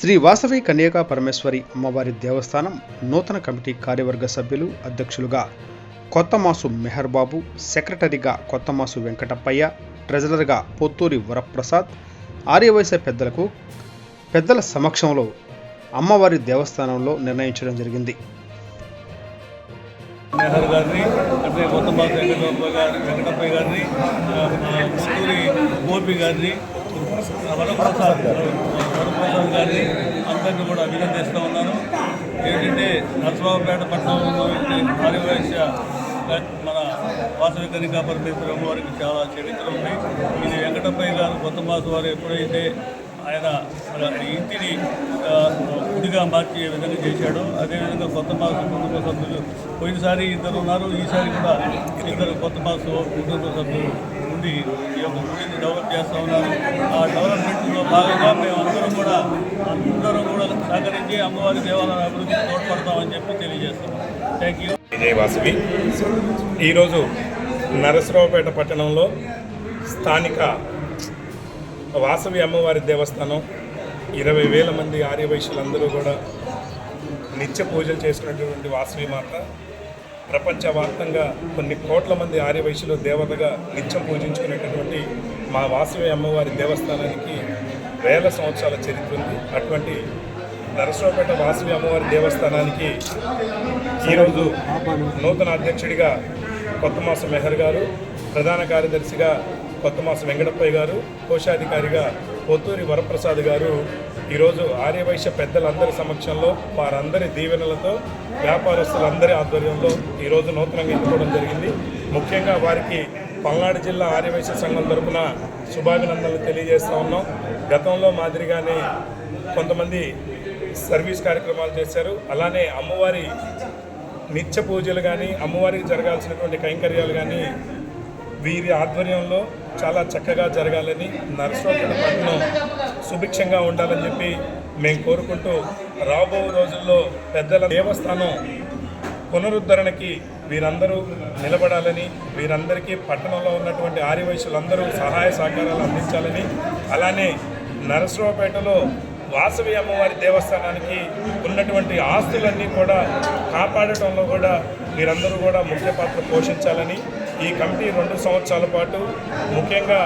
శ్రీ వాసవి కన్యకా పరమేశ్వరి అమ్మవారి దేవస్థానం నూతన కమిటీ కార్యవర్గ సభ్యులు అధ్యక్షులుగా కొత్తమాసు మెహర్ బాబు సెక్రటరీగా కొత్తమాసు వెంకటప్పయ్య ట్రెజరర్గా పొత్తూరి వరప్రసాద్ ఆర్యవైశ్య పెద్దలకు పెద్దల సమక్షంలో అమ్మవారి దేవస్థానంలో నిర్ణయించడం జరిగింది. నెహర్ గారిని అంటే కొత్తబాబు బాబు వెంకటప్పయ్య గారిని గోపి గారిని వరప్రసాద్ వరప్రసాద్ గారిని అందరినీ కూడా అభినందిస్తూ ఉన్నాను. ఏంటంటే నరసరావుపేట పట్టణంలో ఉండే మన వాసవి కనికా పరమేశ్వరం వారికి చాలా చరిత్ర ఉంది. ఇది వెంకటప్పయ్య గారు కొత్త మాసు వారు ఎప్పుడైతే ఆయన ఇంటిని గుడిగా మార్చే విధంగా చేశాడు అదేవిధంగా కొత్త మాసు కుటుంబ సభ్యులు పోయినసారి ఇద్దరు ఉన్నారు. ఈసారి కూడా ఇద్దరు కొత్త మాసు కుటుంబ సభ్యులు ఉంది. ఈ యొక్క గుడిని డెవలప్ చేస్తూ ఉన్నారు ఆ డెవలప్మెంట్లో భాగంగా మేము అందరం కూడా అందరం కూడా సహకరించి అమ్మవారి దేవాలయం అభివృద్ధికి తోడ్పడతామని చెప్పి తెలియజేస్తున్నాం. థ్యాంక్ యూ విజయ్ వాసవి ఈరోజు నరసరావుపేట పట్టణంలో స్థానిక వాసవి అమ్మవారి దేవస్థానం. ఇరవై వేల మంది ఆర్యవైశ్యులందరూ కూడా నిత్య పూజలు చేసుకున్నటువంటి వాసవి మాత. ప్రపంచవ్యాప్తంగా కొన్ని కోట్ల మంది ఆర్యవైశ్యులు దేవతగా నిత్యం పూజించుకునేటటువంటి మా వాసవి అమ్మవారి దేవస్థానానికి వేల సంవత్సరాల చరిత్ర ఉంది. అటువంటి నరసరావుపేట వాసవి అమ్మవారి దేవస్థానానికి ఈరోజు నూతన అధ్యక్షుడిగా కొత్తమాస మెహర్ గారు ప్రధాన కార్యదర్శిగా కొత్తమాస వెంకటప్పయ్య గారు కోశాధికారిగా పొత్తూరి వరప్రసాద్ గారు ఈరోజు ఆర్యవైశ్య పెద్దలందరి సమక్షంలో వారందరి దీవెనలతో వ్యాపారస్తులందరి ఆధ్వర్యంలో ఈరోజు నూతనంగా ఎన్నుకోవడం జరిగింది. ముఖ్యంగా వారికి పల్నాడు జిల్లా ఆర్యవైశ్య సంఘం తరఫున శుభాభినందనలు తెలియజేస్తూ ఉన్నాం. గతంలో మాదిరిగానే కొంతమంది సర్వీస్ కార్యక్రమాలు చేశారు. అలానే అమ్మవారి నిత్య పూజలు కానీ అమ్మవారికి జరగాల్సినటువంటి కైంకర్యాలు కానీ వీరి ఆధ్వర్యంలో చాలా చక్కగా జరగాలని నరసరావుపేట పట్టణం సుభిక్షంగా ఉండాలని చెప్పి మేము కోరుకుంటూ రాబో రోజుల్లో పెద్దల దేవస్థానం పునరుద్ధరణకి వీరందరూ నిలబడాలని వీరందరికీ పట్టణంలో ఉన్నటువంటి ఆర్యవైశ్యులందరూ సహాయ సహకారాలు అందించాలని అలానే నరసరావుపేటలో వాసవి అమ్మవారి దేవస్థానానికి ఉన్నటువంటి ఆస్తులన్నీ కూడా కాపాడటంలో కూడా మీరందరూ కూడా ముఖ్య పాత్ర పోషించాలని ఈ కమిటీ రెండు సంవత్సరాల పాటు ముఖ్యంగా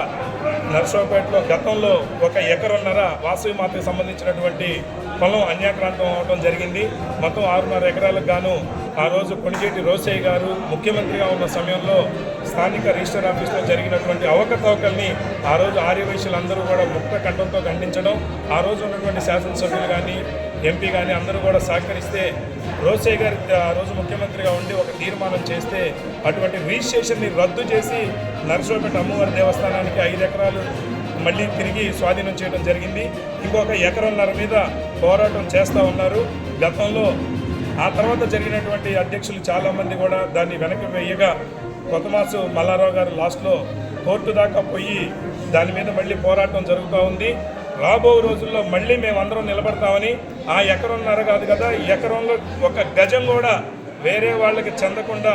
నర్సరావుపేటలో గతంలో ఒక ఎకరన్నర వాసవి మాతకు సంబంధించినటువంటి పొలం అన్యాక్రాంతం అవడం జరిగింది. మొత్తం ఆరున్నర ఎకరాలకు గాను ఆ రోజు కొణిజేటి రోసయ్య గారు ముఖ్యమంత్రిగా ఉన్న సమయంలో స్థానిక రిజిస్టర్ ఆఫీస్లో జరిగినటువంటి అవకతవకల్ని ఆ రోజు ఆర్యవైశ్యులందరూ కూడా ముక్త కంఠంతో ఖండించడం ఆ రోజు ఉన్నటువంటి శాసనసభ్యులు కానీ ఎంపీ కానీ అందరూ కూడా సహకరిస్తే రోజే గారి ఆ రోజు ముఖ్యమంత్రిగా ఉండి ఒక తీర్మానం చేస్తే అటువంటి రిజిస్ట్రేషన్ని రద్దు చేసి నరసరావుపేట అమ్మవారి దేవస్థానానికి ఐదు ఎకరాలు మళ్ళీ తిరిగి స్వాధీనం చేయడం జరిగింది. ఇంకొక ఎకరంన్నర మీద పోరాటం చేస్తూ ఉన్నారు. గతంలో ఆ తర్వాత జరిగినటువంటి అధ్యక్షులు చాలామంది కూడా దాన్ని వెనక్కి వేయగా కొత్తమాసు మల్లారావు గారు లాస్ట్లో కోర్టు దాకా పోయి దాని మీద మళ్ళీ పోరాటం జరుగుతూ ఉంది. రాబో రోజుల్లో మళ్ళీ మేమందరం నిలబడతామని ఆ ఎకరంన్నర కాదు కదా ఎకరంలో ఒక గజం కూడా వేరే వాళ్ళకి చెందకుండా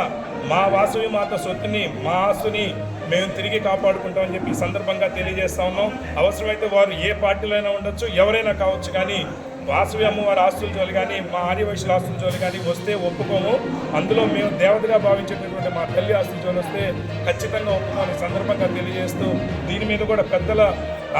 మా వాసవి మాత సొత్తుని మా ఆస్తుని మేము తిరిగి కాపాడుకుంటామని చెప్పి సందర్భంగా తెలియజేస్తా ఉన్నాం. అవసరమైతే వారు ఏ పార్టీలో అయినా ఉండొచ్చు ఎవరైనా కావచ్చు కానీ వాసవి అమ్మవారి ఆస్తుల జోలి కానీ మా ఆదివాసుల ఆస్తుల జోలి కానీ వస్తే ఒప్పుకోము. అందులో మేము దేవతగా భావించేటటువంటి మా తల్లి ఆస్తుల జోలి వస్తే ఖచ్చితంగా ఒప్పుకోని సందర్భంగా తెలియజేస్తూ దీని మీద కూడా పెద్దల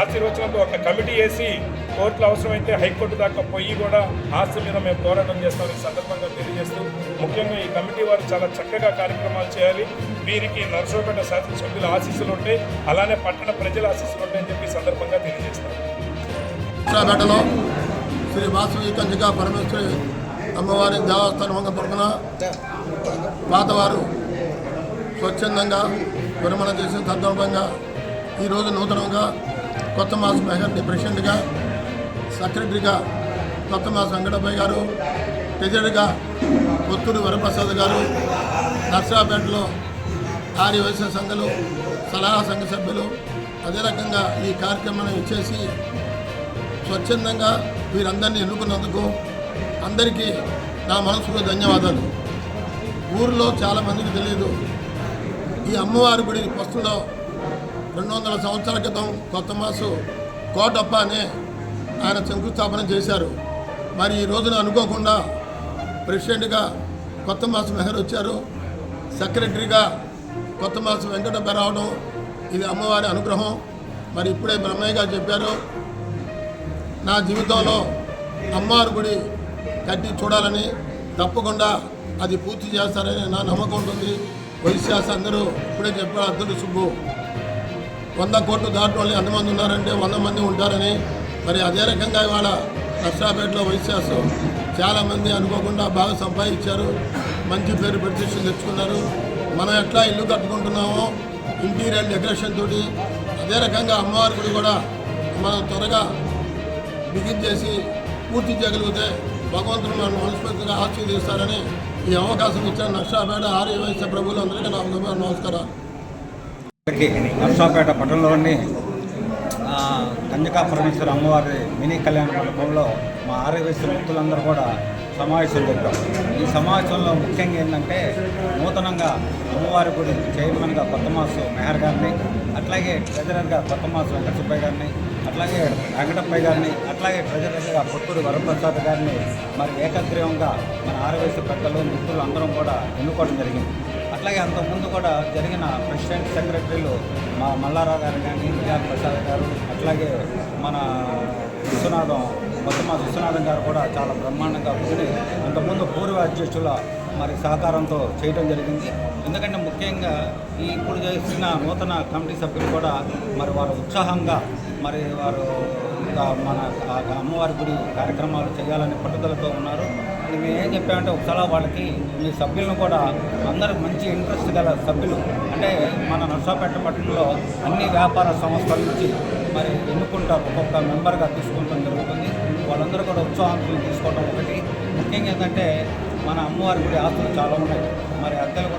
ఆశీర్వచనంతో ఒక కమిటీ వేసి కోర్టులు అవసరమైతే హైకోర్టు దాకా పోయి కూడా ఆస్తుల మీద మేము పోరాటం చేస్తామని ఈ సందర్భంగా తెలియజేస్తూ ముఖ్యంగా ఈ కమిటీ వారు చాలా చక్కగా కార్యక్రమాలు చేయాలి. వీరికి నరసోపేట శాసనసభ్యుల ఆశీస్సులు ఉంటాయి. అలానే పట్టణ ప్రజల ఆశీస్సులు ఉంటాయని చెప్పి సందర్భంగా తెలియజేస్తాం. శ్రీ వాసవి కంచికా పరమేశ్వరి అమ్మవారి దేవస్థానం వంగ పాతవారు స్వచ్ఛందంగా విరమణ చేసిన సందర్భంగా ఈరోజు నూతనంగా కొత్త మాస్ మెహర్ని ప్రెసిడెంట్గా సెక్రటరీగా కొత్త మాస వెంకటపై గారు ట్రెజరీగా పొత్తూరు వరప్రసాద్ గారు నర్సరాపేటలో ఆర్యవైశ్య సంఘలు సలహా సంఘ సభ్యులు అదే రకంగా ఈ కార్యక్రమాన్ని ఇచ్చేసి స్వచ్ఛందంగా వీరందరినీ ఎన్నుకున్నందుకు అందరికీ నా మనసులో ధన్యవాదాలు. ఊరిలో చాలామందికి తెలియదు ఈ అమ్మవారి గుడి పస్తులో రెండు వందల సంవత్సరాల క్రితం కొత్త మాసు కోటప్ప అనే ఆయన శంకుస్థాపన చేశారు. మరి ఈ రోజున అనుకోకుండా ప్రెసిడెంట్గా కొత్త మాసు మెహర్ వచ్చారు. సెక్రటరీగా కొత్త మాసు వెంకటప్ప రావడం ఇది అమ్మవారి అనుగ్రహం. మరి ఇప్పుడే బ్రహ్మయ్య గారు చెప్పారు నా జీవితంలో అమ్మవారి గుడి కట్టి చూడాలని తప్పకుండా అది పూర్తి చేస్తారని నా నమ్మకం ఉంటుంది. వైశ్యాస అందరూ ఇప్పుడే చెప్పారు అద్దరు సుబ్బు వంద కోట్లు దాటి వాళ్ళు ఎంతమంది ఉన్నారంటే వంద మంది ఉంటారని. మరి అదే రకంగా ఇవాళ నర్సాపేటలో వైశ్యాసు చాలామంది అనుకోకుండా బాగా సంపాదించారు. మంచి పేరు ప్రతిష్టలు తెచ్చుకున్నారు. మనం ఎట్లా ఇల్లు కట్టుకుంటున్నామో ఇంటీరియర్ డెకరేషన్ తోటి అదే రకంగా అమ్మవారి గుడి కూడా మనం త్వరగా బిగిన్ చేసి పూర్తి చేయగలిగితే భగవంతుడు మన మనస్ఫూర్తిగా ఆశీర్వదిస్తారని ఈ అవకాశం ఇచ్చిన నర్సాపేట ఆర్య వైశ్య ప్రభువులు నా నమస్కారాలు. నర్సాపేట పట్టణంలోని కంజకా పరమేశ్వర అమ్మవారి మినీ కళ్యాణ మండపంలో మా ఆర్యవైశ్య భక్తులందరూ కూడా సమావేశం జరిపాం ఈ సమావేశంలో ముఖ్యంగా ఏంటంటే నూతనంగా అమ్మవారి గుడి చైర్మన్గా కొత్త మాసు మెహర్ గారిని అట్లాగే ట్రెజరర్గా కొత్త మాసు వెంకట సుబ్బయ్య గారిని అట్లాగే వెంకటప్పయ్య గారిని అట్లాగే ట్రెజరర్గా పుత్తూరు వరప్రసాద్ గారిని మరి ఏకగ్రీవంగా మన ఆర్యవైశ్య పెద్దలు మిత్రులు అందరం కూడా ఎన్నుకోవడం జరిగింది. అట్లాగే అంతకుముందు కూడా జరిగిన ప్రెసిడెంట్ సెక్రటరీలు మా మల్లారావు గారు కానీ విజయ ప్రసాద్ గారు అట్లాగే మన విశ్వనాథం మొత్తం మా విశ్వనాథం గారు కూడా చాలా బ్రహ్మాండంగా కూడి అంతకుముందు పూర్వ అధ్యక్షుల మరి సహకారంతో చేయడం జరిగింది. ఎందుకంటే ముఖ్యంగా ఈ ఇప్పుడు చేసిన నూతన కమిటీ సభ్యులు కూడా మరి వారు ఉత్సాహంగా మరి వారు మన ఆ అమ్మవారి గుడి కార్యక్రమాలు చేయాలని పట్టుదలతో ఉన్నారు. మేము ఏం చెప్పామంటే ఒకసారి వాళ్ళకి మీ సభ్యులను కూడా అందరూ మంచి ఇంట్రెస్ట్ గల సభ్యులు. అంటే మన నర్సాపేట పట్టణంలో అన్ని వ్యాపార సంస్థల నుంచి మరి ఎన్నుకుంటారు ఒక్కొక్క మెంబర్గా తీసుకుంటాం జరుగుతుంది. వాళ్ళందరూ కూడా ఉత్సాహం తీసుకోవడం ఒకటి. ముఖ్యంగా ఏంటంటే మన అమ్మవారి గుడి ఆస్తులు చాలా ఉన్నాయి. మరి అద్దెలు కూడా